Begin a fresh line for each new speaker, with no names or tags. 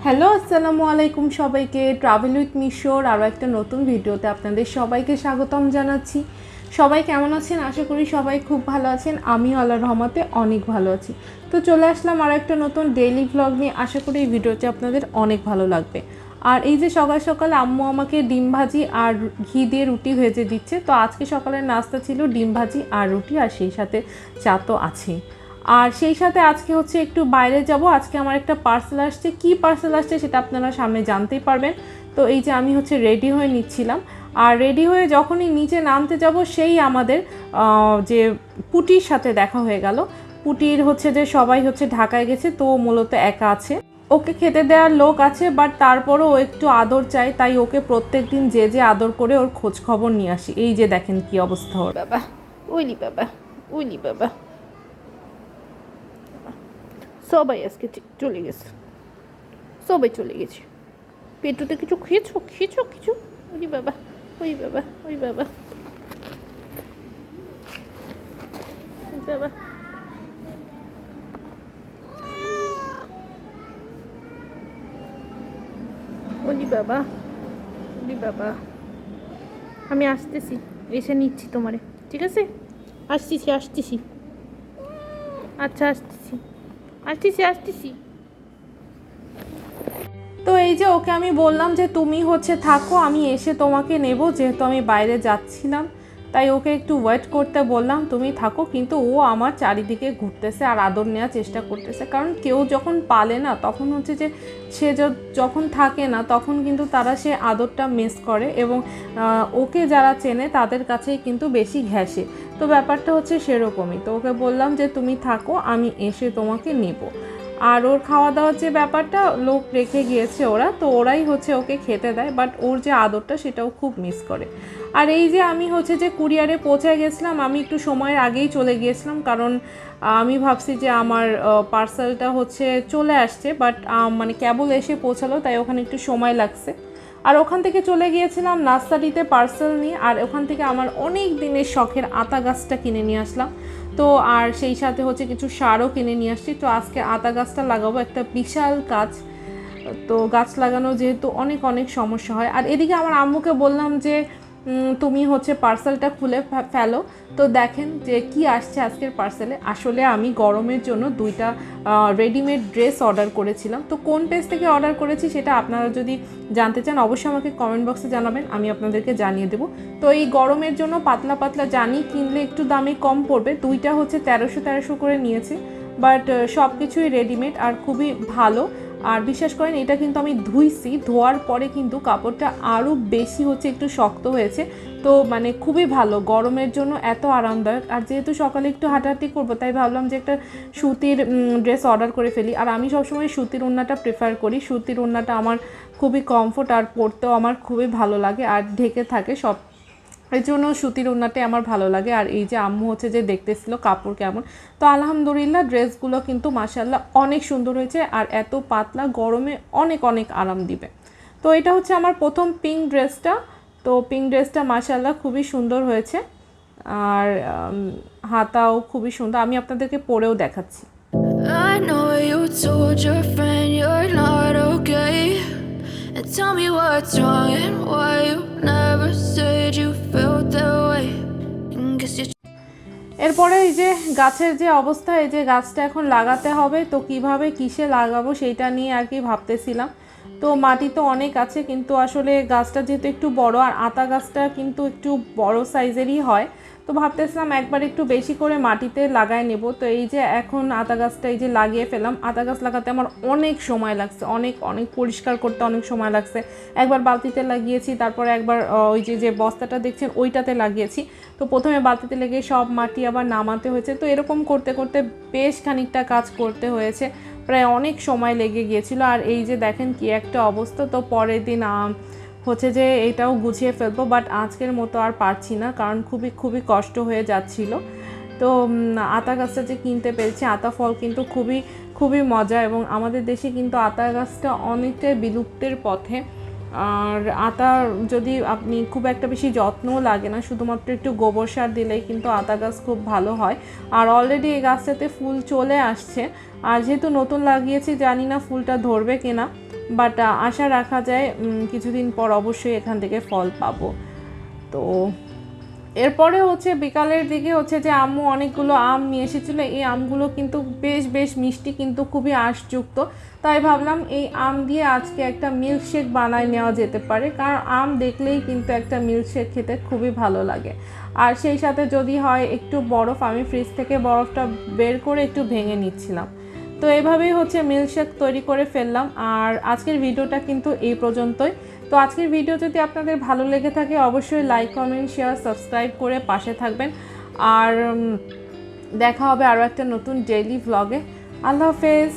Hello আসসালামু আলাইকুম সবাইকে। ট্রাভেল উইথ মিশোর আরও একটা নতুন ভিডিওতে আপনাদের সবাইকে স্বাগতম জানাচ্ছি। সবাই কেমন আছেন? আশা করি সবাই খুব ভালো আছেন। আমি আল্লাহ রহমতে অনেক ভালো আছি। তো চলে আসলাম আরও একটা নতুন ডেইলি ভ্লগ নিয়ে। আশা করি এই ভিডিওটি আপনাদের অনেক ভালো লাগবে। আর এই যে সকাল সকাল আম্মু আমাকে ডিম ভাজি আর ঘি দিয়ে রুটি ভেজে দিচ্ছে, তো আজকে সকালের নাস্তা ছিল ডিম ভাজি আর রুটি, আর সেই সাথে চা তো আছেই। আর সেই সাথে আজকে হচ্ছে একটু বাইরে যাব। আজকে আমার একটা পার্সেল আসছে। কি পার্সেল আসছে সেটা আপনারা সামনে জানতেই পারবেন। তো এই যে আমি হচ্ছে রেডি হয়ে নিচ্ছিলাম। আর রেডি হয়ে যখনই নিচে নামতে যাব, সেই আমাদের যে পুটির সাথে দেখা হয়ে গেল। পুটির হচ্ছে যে সবাই হচ্ছে ঢাকায় গেছে, তো মূলত একা আছে। ওকে খেতে দেওয়ার লোক আছে বাট তারপরও ও একটু আদর চাই তাই ওকে প্রত্যেক দিন যে যে আদর করে ওর খোঁজ খবর নিয়ে আসি। এই যে দেখেন কি অবস্থা ওর।
বাবা উইলি বাবা উইলি বাবা। সবাই আজকে চলে গেছে। সবাই চলে গেছে। পেটুতে কিছু খেয়েছো? খেয়েছো কিছু? ওই বাবা ওই বাবা ওই বাবা। বাবা। ওলি বাবা ওলি বাবা। আমি আসতেছি, এসে নিচ্ছি তোমারে, ঠিক আছে? আসতেছি আসতেছি। আচ্ছা আসতেছি। আসতেছি আসতেছি।
তো এই যে ওকে আমি বললাম যে, তুমি হচ্ছে থাকো, আমি এসে তোমাকে নেব, যেহেতু আমি বাইরে যাচ্ছিলাম। তাই ওকে একটু ওয়েট করতে বললাম, তুমি থাকো। কিন্তু ও আমার চারিদিকে ঘুরতেছে আর আদর নেওয়ার চেষ্টা করতেছে। কারণ কেউ যখন পালে না, তখন হচ্ছে যে সে যখন থাকে না, তখন কিন্তু তারা সে আদরটা মিস করে এবং ওকে যারা চেনে তাদের কাছেই কিন্তু বেশি ঘেঁষে। তো ব্যাপারটা হচ্ছে সেরকমই। তো ওকে বললাম যে, তুমি থাকো, আমি এসে তোমাকে নেব। আর ওর খাওয়া দাওয়ার যে ব্যাপারটা লোক রেখে গিয়েছে ওরা, তো ওরাই হচ্ছে ওকে খেতে দেয় বাট ওর যে আদরটা সেটাও খুব মিস করে। আর এই যে আমি হচ্ছে যে কুরিয়ারে পৌঁছে গেছিলাম, আমি একটু সময়ের আগেই চলে গিয়েছিলাম, কারণ আমি ভাবছি যে আমার পার্সেলটা হচ্ছে চলে আসছে বাট মানে কেবল এসে পৌঁছালো, তাই ওখানে একটু সময় লাগছে। আর ওখান থেকে চলে গিয়েছিলাম নার্সারিতে পার্সেল নিয়ে, আর ওখান থেকে আমার অনেক দিনের শখের আতা গাছটা কিনে নিয়ে আসলাম। তো আর সেই সাথে হচ্ছে কিছু সারও কিনে নিয়ে আসছি। তো আজকে আতা গাছটা লাগাবো, একটা বিশাল কাজ তো গাছ লাগানো যেহেতু অনেক অনেক সমস্যা হয়। আর এদিকে আমার আম্মুকে বললাম যে তুমি হচ্ছে পার্সেলটা খুলে ফেলো। তো দেখেন যে কি আসছে আজকের পার্সেলে আসলে আমি গরমের জন্য দুইটা রেডিমেড ড্রেস অর্ডার করেছিলাম। তো কোন পেজ থেকে অর্ডার করেছি সেটা আপনারা যদি জানতে চান, অবশ্যই আমাকে কমেন্ট বক্সে জানাবেন, আমি আপনাদেরকে জানিয়ে দেবো। তো এই গরমের জন্য পাতলা পাতলা জানি কিনলে একটু দামে কম পড়বে। দুইটা হচ্ছে তেরোশো তেরোশো করে নিয়েছে। বাট সব কিছুই রেডিমেড আর খুবই ভালো। আর বিশ্বাস করেন, এটা কিন্তু আমি ধুইছি, ধোয়ার পরে কিন্তু কাপড়টা আরও বেশি হচ্ছে, একটু শক্ত হয়েছে। তো মানে খুবই ভালো, গরমের জন্য এত আরামদায়ক। আর যেহেতু সকালে একটু হাঁটাহাঁটি করব, তাই ভাবলাম যে একটা সুতির ড্রেস অর্ডার করে ফেলি। আর আমি সবসময় সুতির ওড়নাটা প্রেফার করি। সুতির ওড়নাটা আমার খুবই কমফোর্ট আর পরতেও আমার খুবই ভালো লাগে। আর ঢেকে থাকে সব এই জন্য সুতির ওড়নাটাই আমার ভালো লাগে। আর এই যে আম্মু হচ্ছে যে দেখতেছিল কাপড় কেমন। তো আলহামদুলিল্লাহ ড্রেসগুলো কিন্তু মাসাল্লাহ অনেক সুন্দর হয়েছে আর এত পাতলা গরমে অনেক অনেক আরাম দিবে। তো এটা হচ্ছে আমার প্রথম পিঙ্ক ড্রেসটা। তো পিঙ্ক ড্রেসটা মাসাল্লাহ খুবই সুন্দর হয়েছে। আর হাতাও খুবই সুন্দর। আমি আপনাদেরকে পরেও দেখাচ্ছি।
I know you told your friend you're not okay. And tell me what's wrong and why you never said you felt that way.
এরপরে এই যে গাছের যে অবস্থা, এই যে গাছটা এখন লাগাতে হবে, তো কীভাবে কিসে লাগাবো সেইটা নিয়ে আর কি ভাবতেছিলাম তো মাটি তো অনেক আছে, কিন্তু আসলে গাছটা যেহেতু একটু বড়, আর আতা গাছটা কিন্তু একটু বড় সাইজেরই হয় তো ভাবতেছিলাম একবার একটু বেশি করে মাটিতে লাগাই নেব। তো এই যে এখন আতা গাছটা এই যে লাগিয়ে ফেলাম আতা গাছ লাগাতে আমার অনেক সময় লাগছে, অনেক অনেক পরিষ্কার করতে অনেক সময় লাগছে। একবার বালতিতে লাগিয়েছি, তারপরে একবার ওই যে যে বস্তাটা দেখছেন ওইটাতে লাগিয়েছি। তো প্রথমে বালতিতে লেগে সব মাটি আবার নামাতে হয়েছে। তো এরকম করতে করতে বেশ খানিকটা কাজ করতে হয়েছে, প্রায় অনেক সময় লেগে গিয়েছিল। আর এই যে দেখেন কি একটা অবস্থা, তো পরের দিন হচ্ছে যে এটাও গুছিয়ে ফেলব বাট আজকের মতো আর পারছি না, কারণ খুবই খুবই কষ্ট হয়ে যাচ্ছিল। তো আতা গাছটা যে কিনতে পেরেছি, আতা ফল কিন্তু খুবই খুবই মজা এবং আমাদের দেশে কিন্তু আতা গাছটা অনেকটাই বিলুপ্তের পথে। আর আতা যদি আপনি খুব একটা বেশি যত্নও লাগে না, শুধুমাত্র একটু গোবর সার দিলেই কিন্তু আতা গাছ খুব ভালো হয়। আর অলরেডি এই গাছটাতে ফুল চলে আসছে। আর যেহেতু নতুন লাগিয়েছি, জানি না ফুলটা ধরবে কিনা। বাট আশা রাখা যায় কিছুদিন পর অবশ্যই এখান থেকে ফল পাবো। তো, এরপরে হচ্ছে বিকালের দিকে হচ্ছে যে আম্মু অনেকগুলো আম নিয়ে এসেছিল। এই আমগুলো কিন্তু বেশ বেশ মিষ্টি, কিন্তু খুবই আঁশযুক্ত। তাই ভাবলাম এই আম দিয়ে আজকে একটা মিল্কশেক বানায় নেওয়া যেতে পারে। কারণ আম দেখলেই কিন্তু একটা মিল্কশেক খেতে খুবই ভালো লাগে। আর সেই সাথে যদি হয় একটু বরফ, আমি ফ্রিজ থেকে বরফটা বের করে একটু ভেঙে নিচ্ছিলাম। তো এভাবেই হচ্ছে মিল্কশেক তৈরি করে ফেললাম। আর আজকের ভিডিওটা কিন্তু এই পর্যন্তই। তো আজকের ভিডিও যদি আপনাদের ভালো লেগে থাকে, অবশ্যই লাইক, কমেন্ট, শেয়ার, সাবস্ক্রাইব করে পাশে থাকবেন। আর দেখা হবে আরও একটা নতুন ডেইলি ভ্লগে আল্লাহ হাফেজ।